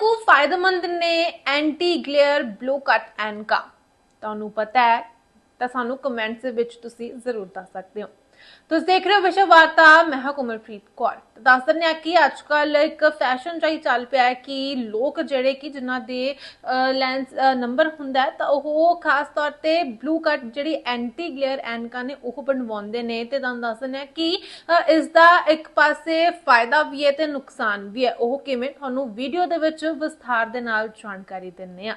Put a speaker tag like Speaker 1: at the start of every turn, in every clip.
Speaker 1: ਕੁ ਫਾਇਦੇਮੰਦ ਨੇ ਐਂਟੀ ਗਲੇਅਰ ਬਲੂ ਕੱਟ ਐਨਕਾ ਤੁਹਾਨੂੰ ਪਤਾ ਹੈ, ਤਾਂ ਸਾਨੂੰ ਕਮੈਂਟਸ ਵਿੱਚ ਤੁਸੀਂ ਜ਼ਰੂਰ ਦੱਸ ਸਕਦੇ ਹੋ। ਤੁਸੀਂ ਦੇਖ ਰਹੇ ਹੋ ਵਿਸ਼ਵ ਵਾਰਤਾ ਮੈਂ ਹਾਂ ਕੋਮਲਪ੍ਰੀਤ ਕੌਰ ਦੱਸ ਦਿੰਦੇ ਹਾਂ ਕਿ ਅੱਜ ਕੱਲ ਇੱਕ ਫੈਸ਼ਨ ਚਾਹੀ ਚੱਲ ਪਿਆ ਹੈ ਕਿ ਲੋਕ ਜਿਹੜੇ ਕਿ ਜਿਨ੍ਹਾਂ ਦੇ ਲੈਂਸ ਨੰਬਰ ਹੁੰਦਾ ਹੈ ਤਾਂ ਉਹ ਖਾਸ ਤੌਰ ਤੇ ਬਲੂ ਕਟ ਜਿਹੜੀ ਐਂਟੀ ਗਲੇਅਰ ਐਨਕਾਂ ਨੇ ਉਹ ਬਣਵਾਉਂਦੇ ਨੇ ਤੇ ਤੁਹਾਨੂੰ ਦੱਸ ਦਿੰਦੇ ਆ ਕਿ ਅ, ਇਸ ਦਾ ਇੱਕ ਪਾਸੇ ਫਾਇਦਾ ਵੀ ਹੈ ਤੇ ਨੁਕਸਾਨ ਵੀ ਹੈ ਉਹ ਕਿਵੇਂ ਤੁਹਾਨੂੰ ਵੀਡੀਓ ਦੇ ਵਿੱਚ ਵਿਸਥਾਰ ਦੇ ਨਾਲ ਜਾਣਕਾਰੀ ਦਿੰਨੇ ਆ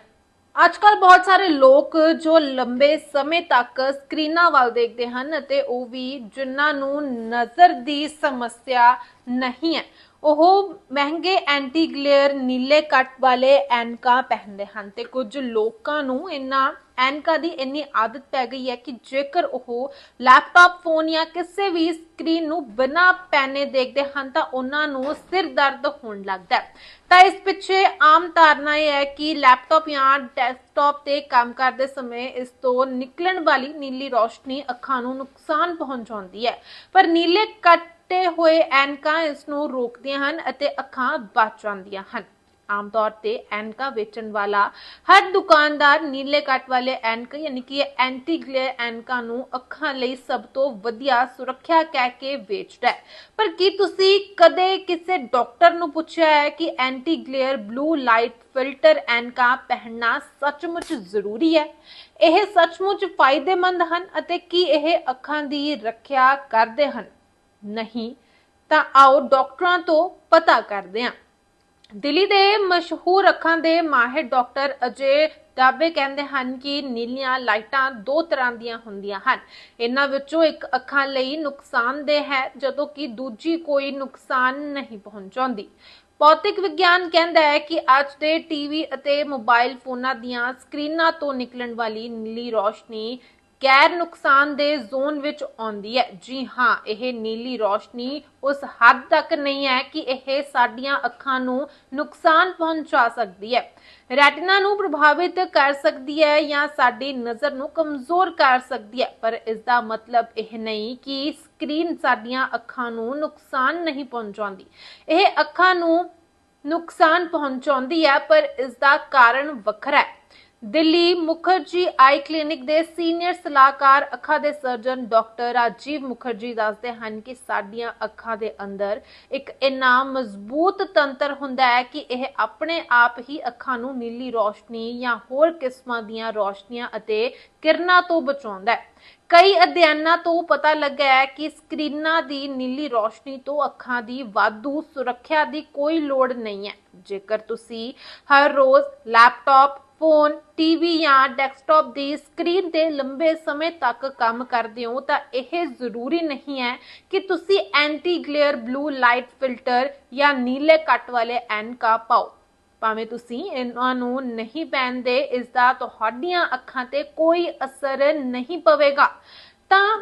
Speaker 1: ਅੱਜ ਕੱਲ ਬਹੁਤ ਸਾਰੇ ਲੋਕ ਜੋ ਲੰਬੇ ਸਮੇਂ ਤੱਕ ਸਕਰੀਨਾਂ ਵੱਲ ਦੇਖਦੇ ਹਨ ਅਤੇ ਉਹ ਵੀ ਜਿਨ੍ਹਾਂ ਨੂੰ ਨਜ਼ਰ ਦੀ ਸਮੱਸਿਆ ਨਹੀਂ ਹੈ। ਉਹ ਮਹਿੰਗੇ ਐਂਟੀ ਗਲੇਅਰ ਨੀਲੇ ਕੱਟ ਵਾਲੇ ਐਨਕਾਂ ਪਹਿਨਦੇ ਹਨ ਤੇ ਕੁਝ ਲੋਕਾਂ ਨੂੰ ਇਹਨਾਂ ਐਨਕਾਂ ਦੀ ਇੰਨੀ ਆਦਤ ਪੈ ਗਈ ਹੈ ਕਿ ਜੇਕਰ ਉਹ ਲੈਪਟਾਪ ਫੋਨ ਜਾਂ ਕਿਸੇ ਵੀ ਸਕਰੀਨ ਨੂੰ ਬਿਨਾਂ ਪੈਨੇ ਦੇਖਦੇ ਹਨ ਤਾਂ ਉਹਨਾਂ ਨੂੰ ਸਿਰ ਦਰਦ ਹੋਣ ਲੱਗਦਾ ਹੈ। ਤਾਂ ਇਸ ਪਿੱਛੇ ਆਮ ਧਾਰਨਾ ਇਹ ਹੈ ਕਿ ਲੈਪਟਾਪ ਜਾਂ ਡੈਸਕਟਾਪ ਤੇ ਕੰਮ ਕਰਦੇ ਸਮੇਂ ਇਸ ਤੋਂ ਨਿਕਲਣ ਵਾਲੀ ਨੀਲੀ ਰੋਸ਼ਨੀ ਅੱਖਾਂ ਨੂੰ ਨੁਕਸਾਨ ਪਹੁੰਚਾਉਂਦੀ ਹੈ। ਪਰ ਨੀਲੇ ਕੱਟੇ ਹੋਏ ਐਨਕਾਂ ਇਸ ਨੂੰ ਰੋਕਦੀਆਂ ਹਨ ਅਤੇ ਅੱਖਾਂ ਬਚ ਜਾਂਦੀਆਂ ਹਨ। ਆਮ ਤੌਰ ਤੇ ਐਨਕਾ ਵੇਚਣ ਵਾਲਾ ਹਰ ਦੁਕਾਨਦਾਰ ਨੀਲੇ ਕੱਟ ਵਾਲੇ ਐਨਕ ਯਾਨੀ ਕਿ ਐਂਟੀ ਗਲੇਅਰ ਐਨਕਾਂ ਨੂੰ ਅੱਖਾਂ ਲਈ ਸਭ ਤੋਂ ਵਧੀਆ ਸੁਰੱਖਿਆ ਕਹਿ ਕੇ ਵੇਚਦਾ ਹੈ। ਪਰ ਕੀ ਤੁਸੀਂ ਕਦੇ ਕਿਸੇ ਡਾਕਟਰ ਨੂੰ ਪੁੱਛਿਆ ਹੈ ਕਿ anti glare blue light filter ਐਨਕਾ ਪਹਿਨਣਾ ਸੱਚਮੁੱਚ ਜ਼ਰੂਰੀ ਹੈ? ਇਹ ਸੱਚਮੁੱਚ ਫਾਇਦੇਮੰਦ ਹਨ ਅਤੇ ਕੀ ਇਹ ਅੱਖਾਂ ਦੀ ਰੱਖਿਆ ਕਰਦੇ ਹਨ? ਨਹੀਂ, ਤਾਂ ਆਓ ਡਾਕਟਰਾਂ ਤੋਂ ਪਤਾ ਕਰਦੇ ਹਾਂ। ਦਿੱਲੀ ਦੇ ਮਸ਼ਹੂਰ ਅੱਖਾਂ ਦੇ ਮਾਹਿਰ ਡਾਕਟਰ ਅਜੇ ਦਾਬੇ ਕਹਿੰਦੇ ਹਨ ਕਿ ਨੀਲੀਆਂ ਲਾਈਟਾਂ ਦੋ ਤਰ੍ਹਾਂ ਦੀਆਂ ਹੁੰਦੀਆਂ ਹਨ। ਇਹਨਾਂ ਵਿੱਚੋਂ ਇੱਕ ਅੱਖਾਂ ਲਈ ਨੁਕਸਾਨਦੇਹ ਹੈ, ਜਦੋਂ ਕਿ ਦੂਜੀ ਕੋਈ ਨੁਕਸਾਨ ਨਹੀਂ ਪਹੁੰਚਾਉਂਦੀ। ਭੌਤਿਕ ਵਿਗਿਆਨ ਕਹਿੰਦਾ ਹੈ ਕਿ ਅੱਜ ਦੇ ਟੀਵੀ ਅਤੇ ਮੋਬਾਈਲ ਫੋਨਾਂ ਦੀਆਂ ਸਕਰੀਨਾਂ ਤੋਂ ਨਿਕਲਣ ਵਾਲੀ ਨੀਲੀ ਰੋਸ਼ਨੀ ਗੈਰ ਨੁਕਸਾਨਦੇਹ ਜ਼ੋਨ ਵਿੱਚ ਆਉਂਦੀ ਹੈ। ਜੀ ਹਾਂ, ਇਹ ਨੀਲੀ ਰੋਸ਼ਨੀ ਉਸ ਹੱਦ ਤੱਕ ਨਹੀਂ ਹੈ ਕਿ ਇਹ ਸਾਡੀਆਂ ਅੱਖਾਂ ਨੂੰ ਨੁਕਸਾਨ ਪਹੁੰਚਾ ਸਕਦੀ ਹੈ। ਰੈਟਿਨਾ ਨੂੰ ਪ੍ਰਭਾਵਿਤ ਕਰ ਸਕਦੀ ਹੈ ਜਾਂ ਸਾਡੀ ਨਜ਼ਰ ਨੂੰ ਕਮਜ਼ੋਰ ਕਰ ਸਕਦੀ ਹੈ, ਪਰ ਇਸ ਦਾ ਮਤਲਬ ਇਹ ਨਹੀਂ ਕਿ ਸਕਰੀਨ ਸਾਡੀਆਂ ਅੱਖਾਂ ਨੂੰ ਨੁਕਸਾਨ ਨਹੀਂ ਪਹੁੰਚਾਉਂਦੀ। ਇਹ ਅੱਖਾਂ ਨੂੰ ਨੁਕਸਾਨ ਪਹੁੰਚਾਉਂਦੀ ਹੈ, ਪਰ ਇਸ ਦਾ ਕਾਰਨ ਵੱਖਰਾ ਹੈ। ਦਿੱਲੀ ਮੁਖਰਜੀ ਆਈ ਕਲੀਨਿਕ ਦੇ ਸੀਨੀਅਰ ਸਲਾਹਕਾਰ ਅੱਖਾਂ ਦੇ ਸਰਜਨ ਡਾਕਟਰ ਰਾਜੀਵ ਮੁਖਰਜੀ ਦੱਸਦੇ ਹਨ ਕਿ ਸਾਡੀਆਂ ਅੱਖਾਂ ਦੇ ਅੰਦਰ ਇੱਕ ਇੰਨਾ ਮਜ਼ਬੂਤ ਤੰਤਰ ਹੁੰਦਾ ਹੈ ਕਿ ਇਹ ਆਪਣੇ ਆਪ ਹੀ ਅੱਖਾਂ ਨੂੰ ਨੀਲੀ ਰੋਸ਼ਨੀ ਜਾਂ ਹੋਰ ਕਿਸਮਾਂ ਦੀਆਂ ਰੋਸ਼ਨੀਆਂ ਅਤੇ ਕਿਰਨਾਂ ਤੋਂ ਬਚਾਉਂਦਾ ਹੈ। ਕਈ ਅਧਿਐਨਾਂ ਤੋਂ ਪਤਾ ਲੱਗਾ ਹੈ ਕਿ ਸਕਰੀਨਾਂ ਦੀ ਨੀਲੀ ਰੋਸ਼ਨੀ ਤੋਂ ਅੱਖਾਂ ਦੀ ਵਾਧੂ ਸੁਰੱਖਿਆ ਦੀ ਕੋਈ ਲੋੜ ਨਹੀਂ ਹੈ। ਜੇਕਰ ਤੁਸੀਂ ਹਰ ਰੋਜ਼ ਲੈਪਟਾਪ ਫੋਨ, ਟੀਵੀ ਜਾਂ ਡੈਸਕਟਾਪ ਦੀ ਸਕਰੀਨ ਤੇ ਲੰਬੇ ਸਮੇਂ ਤੱਕ ਕੰਮ ਕਰਦੇ ਹੋ ਤਾਂ ਇਹ ਜ਼ਰੂਰੀ ਨਹੀਂ ਹੈ ਕਿ ਤੁਸੀਂ anti glare blue light filter ਜਾਂ ਨੀਲੇ ਕੱਟ ਵਾਲੇ ਐਨਕਾ ਪਾਓ। ਭਾਵੇਂ ਤੁਸੀਂ ਇਹਨਾਂ ਨੂੰ ਨਹੀਂ ਪਹਿਨਦੇ, ਇਸ ਦਾ ਤੁਹਾਡੀਆਂ ਅੱਖਾਂ ਤੇ ਕੋਈ ਅਸਰ ਨਹੀਂ ਪਵੇਗਾ। ਤਾਂ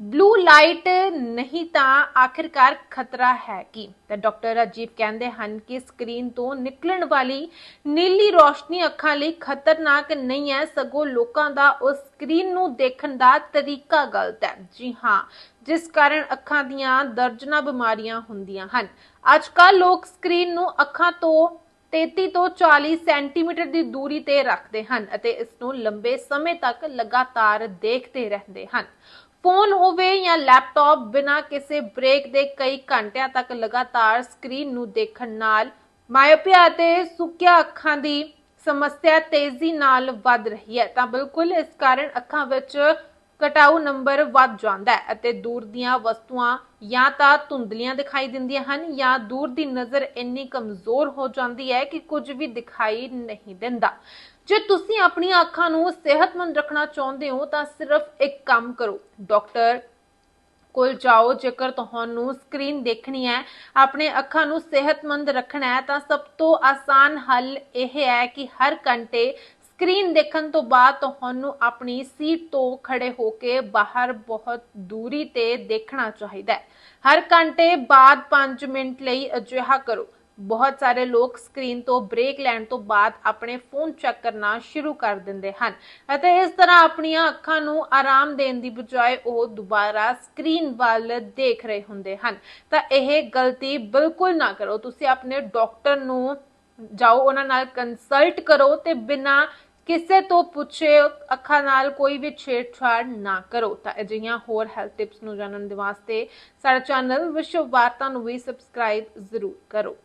Speaker 1: ਬਲੂ ਲਾਈਟ ਨਹੀਂ ਤਾਂ ਆਖਿਰਕਾਰ ਖਤਰਾ ਹੈ ਕੀ? ਤਾਂ ਡਾਕਟਰ ਰਾਜੀਵ ਕਹਿੰਦੇ ਹਨ ਕਿ ਸਕਰੀਨ ਤੋਂ ਨਿਕਲਣ ਵਾਲੀ ਨੀਲੀ ਰੋਸ਼ਨੀ ਅੱਖਾਂ ਲਈ ਖਤਰਨਾਕ ਨਹੀਂ ਹੈ, ਸਗੋਂ ਲੋਕਾਂ ਦਾ ਉਸ ਸਕਰੀਨ ਨੂੰ ਦੇਖਣ ਦਾ ਤਰੀਕਾ ਗਲਤ ਹੈ। ਜੀ ਹਾਂ, ਜਿਸ ਕਾਰਨ ਅੱਖਾਂ ਦੀਆਂ ਦਰਜਨਾਂ ਬਿਮਾਰੀਆਂ ਹੁੰਦੀਆਂ ਹਨ। ਅੱਜ ਕੱਲ੍ਹ ਲੋਕ ਸਕਰੀਨ ਨੂੰ ਅੱਖਾਂ ਤੋਂ 33 ਤੋਂ 40 ਸੈਂਟੀਮੀਟਰ ਦੀ ਦੂਰੀ ਤੇ ਰੱਖਦੇ ਹਨ ਅਤੇ ਇਸ ਨੂੰ ਲੰਬੇ ਸਮੇਂ ਤੱਕ ਲਗਾਤਾਰ ਦੇਖਦੇ ਰਹਿੰਦੇ ਹਨ। ਫੋਨ ਹੋਵੇ ਜਾਂ ਲੈਪਟਾਪ ਬਿਨਾਂ ਕਿਸੇ ਬ੍ਰੇਕ ਦੇ ਕਈ ਘੰਟਿਆਂ ਤੱਕ ਲਗਾਤਾਰ ਸਕਰੀਨ ਨੂੰ ਦੇਖਣ ਨਾਲ ਮਾਇਓਪੀਆ ਅਤੇ ਸੁੱਕੀਆਂ ਅੱਖਾਂ ਦੀ ਸਮੱਸਿਆ ਤੇਜ਼ੀ ਨਾਲ ਵੱਧ ਰਹੀ ਹੈ। ਤਾਂ ਬਿਲਕੁਲ ਇਸ ਕਾਰਨ ਅੱਖਾਂ ਵਿੱਚ ਕਟਾਊ ਨੰਬਰ ਵੱਧ ਜਾਂਦਾ ਹੈ ਅਤੇ ਦੂਰ ਦੀਆਂ ਵਸਤੂਆਂ ਜਾਂ ਤਾਂ ਧੁੰਦਲੀਆਂ ਦਿਖਾਈ ਦਿੰਦੀਆਂ ਹਨ ਜਾਂ ਦੂਰ ਦੀ ਨਜ਼ਰ ਇੰਨੀ ਕਮਜ਼ੋਰ ਹੋ ਜਾਂਦੀ ਹੈ ਕਿ ਕੁਝ ਵੀ ਦਿਖਾਈ ਨਹੀਂ ਦਿੰਦਾ। ਜੇ ਤੁਸੀਂ ਆਪਣੀਆਂ ਅੱਖਾਂ ਨੂੰ ਸਿਹਤਮੰਦ ਰੱਖਣਾ ਚਾਹੁੰਦੇ ਹੋ ਤਾਂ ਸਿਰਫ ਇੱਕ ਕੰਮ ਕਰੋ। ਡਾਕਟਰ ਕੋਲ ਜਾਓ, ਜੇਕਰ ਤੁਹਾਨੂੰ ਸਕਰੀਨ ਦੇਖਣੀ ਹੈ, ਆਪਣੇ ਅੱਖਾਂ ਨੂੰ ਸਿਹਤਮੰਦ ਰੱਖਣਾ ਹੈ ਤਾਂ ਸਭ ਤੋਂ ਆਸਾਨ ਹੱਲ ਇਹ ਹੈ ਕਿ ਹਰ ਘੰਟੇ ਸਕਰੀਨ ਦੇਖਣ ਤੋਂ ਬਾਅਦ ਤੁਹਾਨੂੰ ਆਪਣੀ ਸੀਟ ਤੋਂ ਖੜੇ ਹੋ ਕੇ ਬਾਹਰ ਬਹੁਤ ਦੂਰੀ ਤੇ ਦੇਖਣਾ ਚਾਹੀਦਾ ਹੈ। ਹਰ ਘੰਟੇ ਬਾਅਦ 5 ਮਿੰਟ ਲਈ ਅਜਿਹਾ ਕਰੋ। ਬਹੁਤ ਸਾਰੇ ਲੋਕ ਸਕਰੀਨ ਤੋਂ ਬ੍ਰੇਕ ਲੈਣ ਤੋਂ ਬਾਅਦ ਆਪਣੇ ਫੋਨ ਚੈੱਕ ਕਰਨਾ ਸ਼ੁਰੂ ਕਰ ਦਿੰਦੇ ਹਨ ਅਤੇ ਇਸ ਤਰ੍ਹਾਂ ਆਪਣੀਆਂ ਅੱਖਾਂ ਨੂੰ ਆਰਾਮ ਦੇਣ ਦੀ ਬਜਾਏ ਉਹ ਦੁਬਾਰਾ ਸਕਰੀਨ ਵੱਲ ਦੇਖ ਰਹੇ ਹੁੰਦੇ ਹਨ। ਤਾਂ ਇਹ ਗਲਤੀ ਬਿਲਕੁਲ ਨਾ ਕਰੋ। ਤੁਸੀਂ ਆਪਣੇ ਡਾਕਟਰ ਨੂੰ ਜਾਓ, ਉਹਨਾਂ ਨਾਲ ਕੰਸਲਟ ਕਰੋ ਤੇ ਬਿਨਾਂ ਕਿਸੇ ਤੋਂ ਪੁੱਛੇ ਅੱਖਾਂ ਨਾਲ ਕੋਈ ਵੀ ਛੇੜਛਾੜ ਨਾ ਕਰੋ। ਤਾਂ ਅਜਿਹੀਆਂ ਹੋਰ ਹੈਲਥ ਟਿਪਸ ਨੂੰ ਜਾਣਨ ਦੇ ਵਾਸਤੇ ਸਾਡਾ ਚੈਨਲ ਵਿਸ਼ਵ ਵਾਰਤਾ ਨੂੰ ਵੀ ਸਬਸਕ੍ਰਾਈਬ ਜ਼ਰੂਰ ਕਰੋ।